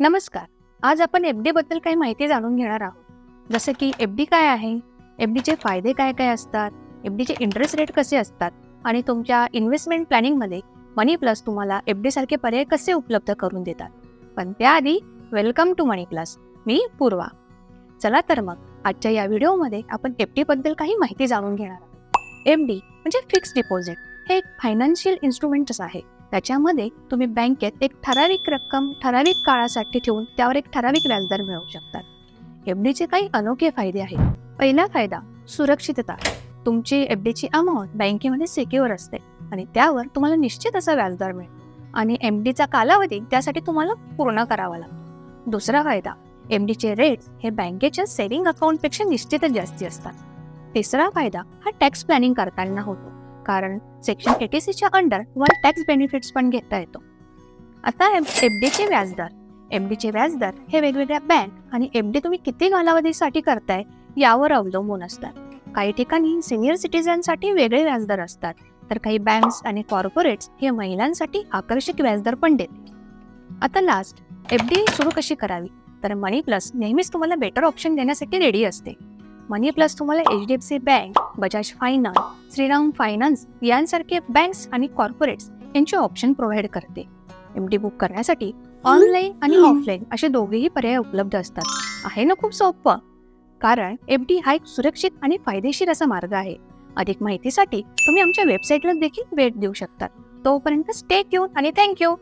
नमस्कार. आज आपण एफ डी बद्दल काही माहिती जाणून घेणार आहोत. जसं की एफ डी काय आहे? एफ डीचे फायदे काय काय असतात? एफ डीचे इंटरेस्ट रेट कसे असतात? आणि तुमच्या इन्व्हेस्टमेंट प्लॅनिंगमध्ये मनी प्लस तुम्हाला एफ डी सारखे पर्याय कसे उपलब्ध करून देतात? पण त्याआधी वेलकम टू मनी प्लस मी पूर्वा. चला तर मग आजच्या या व्हिडिओमध्ये आपण एफ डीबद्दल काही माहिती जाणून घेणार आहोत. एफ डी म्हणजे फिक्स डिपॉझिट हे एक फायनान्शियल इन्स्ट्रुमेंटच आहे. त्याच्यामध्ये तुम्ही बँकेत एक ठराविक रक्कम ठराविक काळासाठी ठेवून त्यावर एक ठराविक व्याजदर मिळवू शकतात. एफ डीचे काही अनोखे फायदे आहेत. पहिला फायदा सुरक्षितता. तुमची एफ डीची अमाऊंट बँकेमध्ये सिक्युअर असते आणि त्यावर तुम्हाला निश्चित असा व्याजदर मिळेल. आणि एम डीचा कालावधी त्यासाठी तुम्हाला पूर्ण करावा लागतो. दुसरा फायदा एम डीचे रेट हे बँकेच्या सेव्हिंग अकाउंटपेक्षा निश्चितच जास्ती असतात. तिसरा फायदा हा टॅक्स प्लॅनिंग करताना होतो. कारण सेक्शन एटी सीच्या अंडर तुम्हाला टॅक्स बेनिफिट्स पण घेता येतो. आता एफ डीचे व्याजदर. एफ डीचे व्याजदर हे वेगवेगळ्या बँक आणि एफ डी तुम्ही किती कालावधीसाठी करताय यावर अवलंबून असतात. काही ठिकाणी सिनियर सिटीजनसाठी वेगळे व्याजदर असतात तर काही बँक्स आणि कॉर्पोरेट्स हे महिलांसाठी आकर्षक व्याजदर पण देते आता लास्ट एफ डी सुरू कशी करावी? तर मनी प्लस नेहमीच तुम्हाला बेटर ऑप्शन देण्यासाठी रेडी असते. मनी प्लस तुम्हाला H D F C bank Bajaj finance Shriram finance यांसारखे बँक्स आणि कॉर्पोरेट्स यांचे ऑप्शन प्रोव्हाइड करते. एम डी बुक करण्यासाठी ऑनलाईन आणि ऑफलाईन असे दोघेही पर्याय उपलब्ध असतात. आहे ना खूप सोपं? कारण एफ डी हा एक सुरक्षित आणि फायदेशीर असा मार्ग आहे. अधिक माहितीसाठी तुम्ही आमच्या वेबसाईटला देखील भेट देऊ शकता. तोपर्यंत स्टे घेऊन आणि थँक्यू